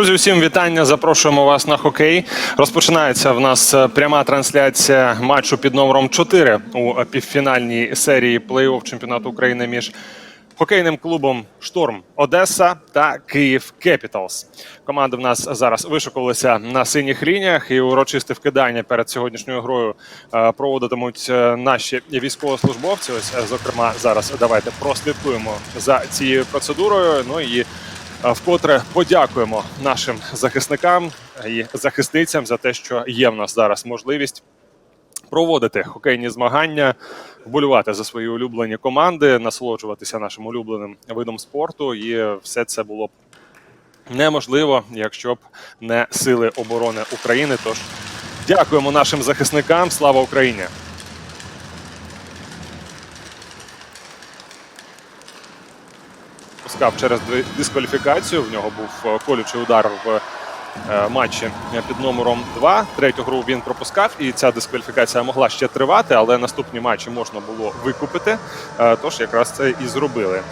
Друзі, всім вітання. Запрошуємо вас на хокей. Розпочинається в нас е, пряма трансляція матчу під номером 4 у півфінальній серії плей-офф чемпіонату України між хокейним клубом Шторм Одеса та Київ Кепіталс. Команди в нас зараз вишукувалися на синіх лініях і урочисте вкидання перед сьогоднішньою грою е, проводитимуть е, наші військовослужбовці. Ось, зокрема, зараз давайте прослідкуємо за цією процедурою. Ну і Вкотре подякуємо нашим захисникам і захисницям за те, що є в нас зараз можливість проводити хокейні змагання, вболювати за свої улюблені команди, насолоджуватися нашим улюбленим видом спорту. І все це було б неможливо, якщо б не сили оборони України. Тож дякуємо нашим захисникам. Слава Україні! Пускав через дискваліфікацію. В нього був е, колючий удар в е, матчі під номером 2. Третю гру він пропускав, і ця дискваліфікація могла ще тривати, але наступні матчі можна було викупити. Е, Тож якраз це і зробили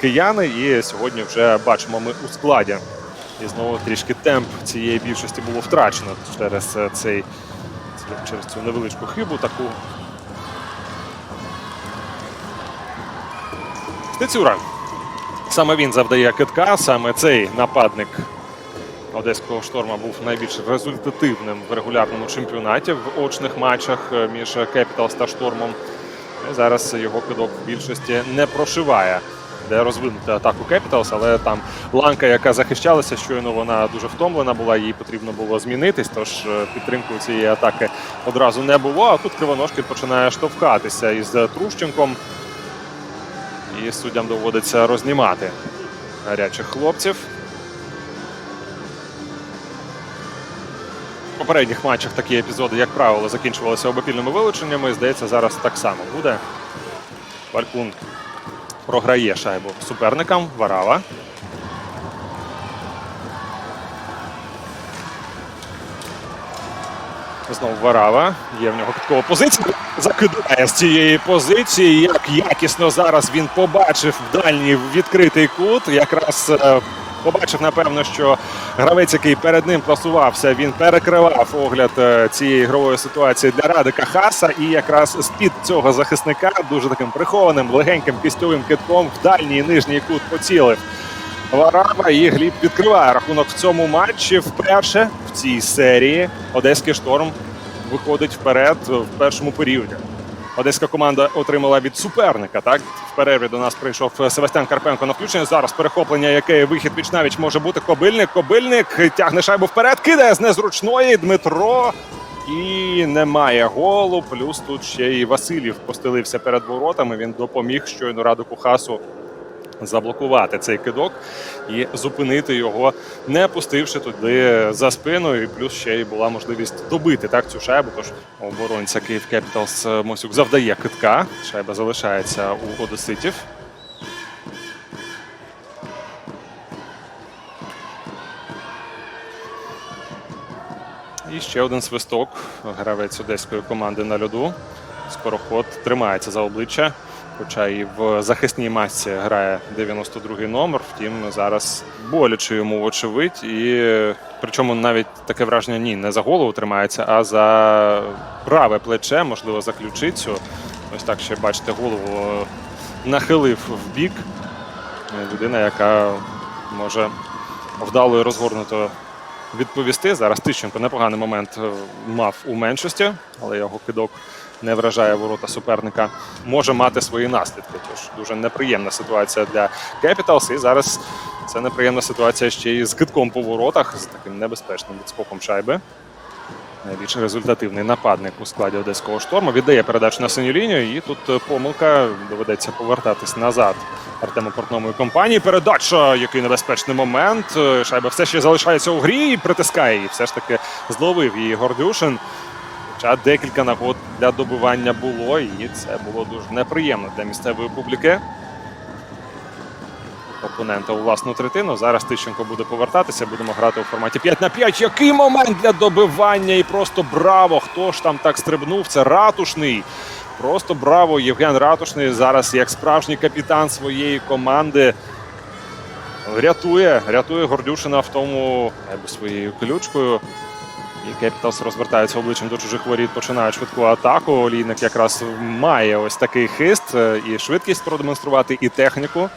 кияни. І сьогодні вже бачимо ми у складі. І знову трішки темп цієї більшості було втрачено через цей через цю невеличку хибу таку. Стецюра. Саме він завдає китка. Саме цей нападник одеського шторма був найбільш результативним в регулярному чемпіонаті в очних матчах е, між Кепіталс та штормом. Зараз його кидок в більшості не прошиває. Де розвинути атаку Кепіталс, але там ланка, яка захищалася, щойно вона дуже втомлена була, їй потрібно було змінитись. Тож е, підтримки цієї атаки одразу не було. А тут Кривоножки починає штовхатися із Трущенком. І суддям доводиться рознімати гарячих хлопців. В попередніх матчах такі епізоди, як правило, закінчувалися обопільними вилученнями. Здається, зараз так само буде. Валькун програє шайбу суперникам. Варава. Знову Варава. Є в нього підкова позиція. Закидає з цієї позиції. Як якісно зараз він побачив в дальній відкритий кут. Якраз е, побачив, напевно, що гравець, який перед ним просувався, він перекривав огляд е, цієї ігрової ситуації для Радика Хаса. І якраз з-під цього захисника дуже таким прихованим, легеньким кістьовим китком в дальній нижній кут поцілив. Варава і Гліб відкриває рахунок в цьому матчі. Вперше в цій серії Одеський шторм виходить вперед в першому періоді. Одеська команда отримала від суперника. Так в перерві до нас прийшов Севастьян Карпенко на включення. Зараз перехоплення, яке вихід віч може бути. Кобильник. Кобильник тягне шайбу вперед. Кидає з незручної Дмитро. І немає голу. Плюс тут ще і Васильєв постелився перед воротами. Він допоміг щойно Радику Хасу заблокувати цей кидок і зупинити його, не пустивши туди за спиною. І плюс ще й була можливість добити так цю шайбу. Тож оборонця Київ Кепіталс Мосюк завдає китка. Шайба залишається у одеситів. І ще один свисток. Гравець одеської команди на льоду. Скороход тримається за обличчя. Хоча і в захисній масці грає 92-й номер. Втім, зараз боляче йому вочевидь. І причому навіть таке враження ні, не за голову тримається, а за праве плече, можливо, за ключицю. Ось так ще бачите, голову нахилив в бік. Людина, яка може вдало і розгорнуто відповісти. Зараз Тищенко непоганий момент е, мав у меншості, але його кидок не вражає ворота суперника. Може мати свої наслідки. Тож дуже неприємна ситуація для Capitals. І зараз це неприємна ситуація ще і з китком по воротах, з таким небезпечним відскоком шайби. Найбільш результативний нападник у складі одеського шторму віддає передачу на синю лінію, і тут е, помилка доведеться повертатись назад Артему Портному і компанії. Передача, який небезпечний момент. Е, Шайба все ще залишається у грі і притискає її. Все ж таки зловив її Гордюшин. Хоча декілька нагод для добивання було, і це було дуже неприємно для місцевої публіки. Опонента у власну третину. Зараз Тищенко буде повертатися. Будемо грати у форматі 5 на 5. Який момент для добивання! І просто браво! Хто ж там так стрибнув? Це ратушний. Просто браво! Євген Ратушний зараз як справжній капітан своєї команди рятує, рятує Гордюшина в тому своєю ключкою. І Кепіталс розвертається обличчям до чужих воріт, починає швидку атаку. Олійник якраз має ось такий хист е, і швидкість продемонструвати, і техніку.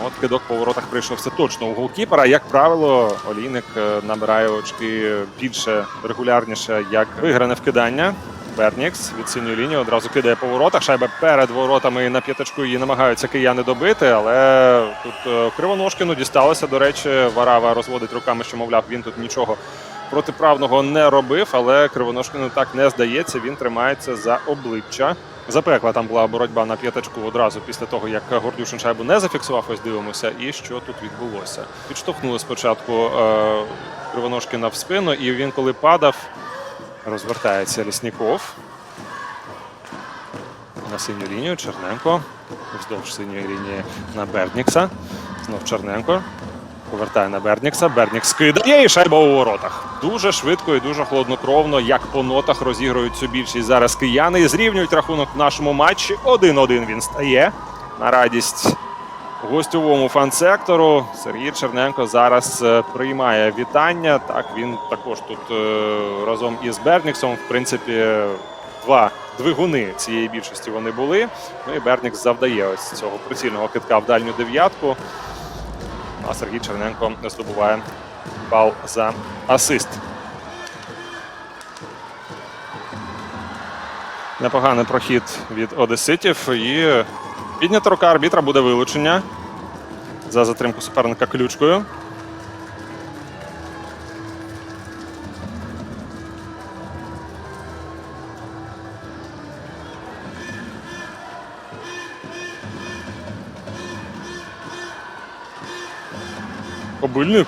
Ну, От кидок по воротах прийшовся точно у голкіпера. Як правило, олійник е, набирає очки більше регулярніше, як вигране вкидання. Бернікс від синьої лінії одразу кидає по воротах. Шайба перед воротами на п'ятачку її намагаються кияни добити, але тут е, Кривоножкіну дісталося. До речі, Варава розводить руками, що мовляв, він тут нічого протиправного не робив, але Кривоножкіну так не здається. Він тримається за обличчя. Запекла там була боротьба на п'ятачку одразу після того, як Гордюшин шайбу не зафіксував. Ось дивимося, і що тут відбулося. Підштовхнули спочатку е, в спину, і він, коли падав, розвертається Лісніков. На синю лінію Черненко. Вздовж синьої лінії на Бернікса. Знов Черненко. Повертає на Бернікса. Бернікс кидає і шайба у воротах. Дуже швидко і дуже холоднокровно, як по нотах розігрують цю більшість зараз кияни. І зрівнюють рахунок в нашому матчі. 1-1 він стає. На радість гостьовому фан-сектору. Сергій Черненко зараз е, приймає вітання. Так, він також тут е, разом із Берніксом, в принципі, два двигуни цієї більшості вони були. Ну і Бернікс завдає ось цього прицільного китка в дальню дев'ятку. А Сергій Черненко здобуває бал за асист. Непоганий прохід від Одеситів. І піднята рука арбітра буде вилучення за затримку суперника ключкою. Кобильник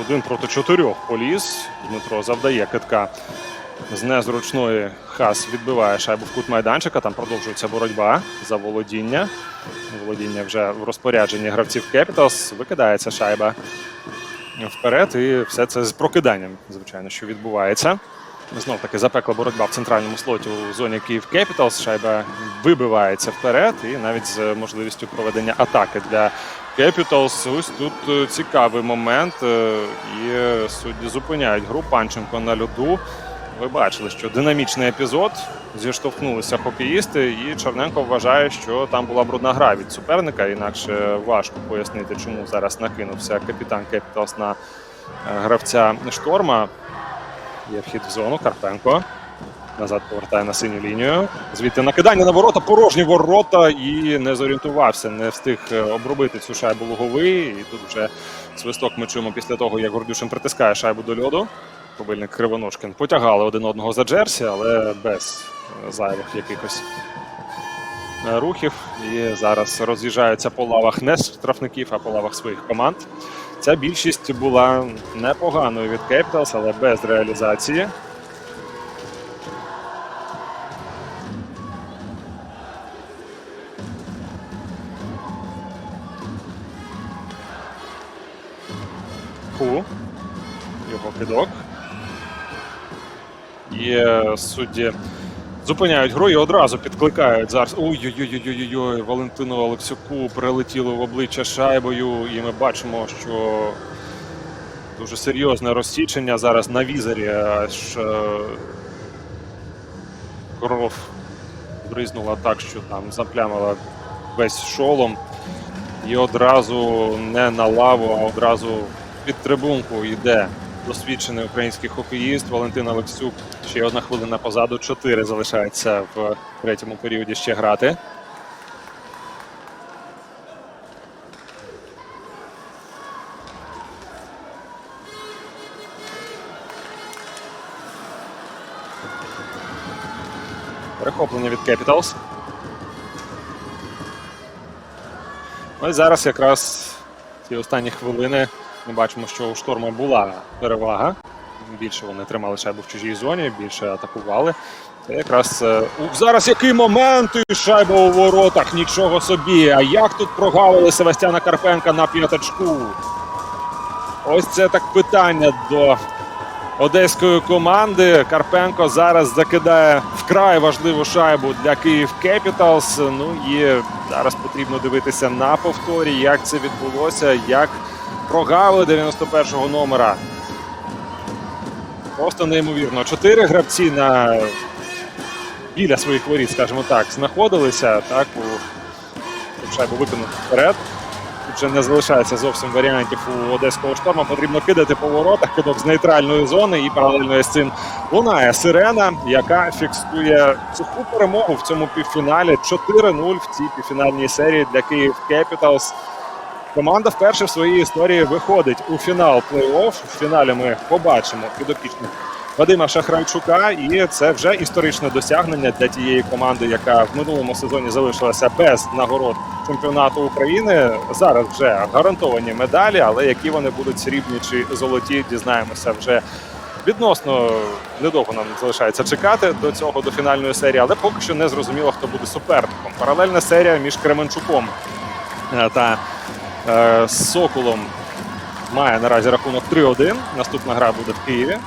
один проти чотирьох поліз. Дмитро завдає китка з незручної хас відбиває шайбу в кут майданчика. Там продовжується боротьба за володіння. Володіння вже в розпорядженні гравців Capitals. Викидається шайба вперед, і все це з прокиданням, звичайно, що відбувається. Знов таки запекла боротьба в центральному слоті у зоні Київ Capitals. Шайба вибивається вперед, і навіть з можливістю проведення атаки для Capitals. Ось тут е, цікавий момент. е, І судді зупиняють гру. Панченко на льоду. Ви бачили, що динамічний епізод. Зіштовхнулися хокеїсти, і Черненко вважає, що там була брудна гра від суперника. Інакше важко пояснити, чому зараз накинувся капітан Capitals на е, гравця шторма. Є вхід в зону. Карпенко. Назад повертає на синю лінію. Звідти накидання на ворота, порожні ворота і не зорієнтувався, не встиг е, обробити цю шайбу луговий. І тут вже свисток ми чуємо після того, як Гордюшин притискає шайбу до льоду. Кобильник Кривоножкин потягали один одного за Джерсі, але без е, зайвих якихось е, рухів. І зараз роз'їжджаються по лавах не штрафників, а по лавах своїх команд. Ця більшість була непоганою від Capitals, але без реалізації. Ху. Його кидок. І судді зупиняють гру і одразу підкликають зараз. Ой-ой-ой-ой-ой, Валентину Олексюку прилетіло в обличчя шайбою, і ми бачимо, що дуже серйозне розсічення зараз на візорі. Аж е, кров бризнула так, що там заплямила весь шолом. І одразу не на лаву, а одразу під трибунку йде досвідчений український хокеїст Валентин Олексюк. Ще одна хвилина позаду. Чотири залишається в третьому періоді ще грати. Перехоплення від Capitals. Ну і зараз якраз ці останні хвилини ми бачимо, що у шторма була перевага. Більше вони тримали шайбу в чужій зоні, більше атакували. Це якраз е, зараз який момент і шайба у воротах. Нічого собі. А як тут прогавили Севастьяна Карпенка на п'ятачку? Ось це так питання до одеської команди. Карпенко зараз закидає вкрай важливу шайбу для Київ Кепіталс. Ну і зараз потрібно дивитися на повторі, як це відбулося, як прогали 91-го номера. Просто неймовірно. Чотири гравці на біля своїх воріт, скажімо так, знаходилися. Так, у шайбу виконати вперед. Тут вже не залишається зовсім варіантів у одеського шторму. Потрібно кидати по воротах, кидок з нейтральної зони і паралельно з цим лунає сирена, яка фіксує суху перемогу в цьому півфіналі. 4-0 в цій півфінальній серії для Київ Кепіталс. Команда вперше в своїй історії виходить у фінал плей-офф. В фіналі ми побачимо підопічних Вадима Шахранчука, і це вже історичне досягнення для тієї команди, яка в минулому сезоні залишилася без нагород чемпіонату України. Зараз вже гарантовані медалі, але які вони будуть срібні чи золоті, дізнаємося вже. Відносно недовго нам залишається чекати до цього до фінальної серії, але поки що не зрозуміло, хто буде суперником. Паралельна серія між Кременчуком е, та е, Соколом має наразі рахунок 3-1. Наступна гра буде в Києві.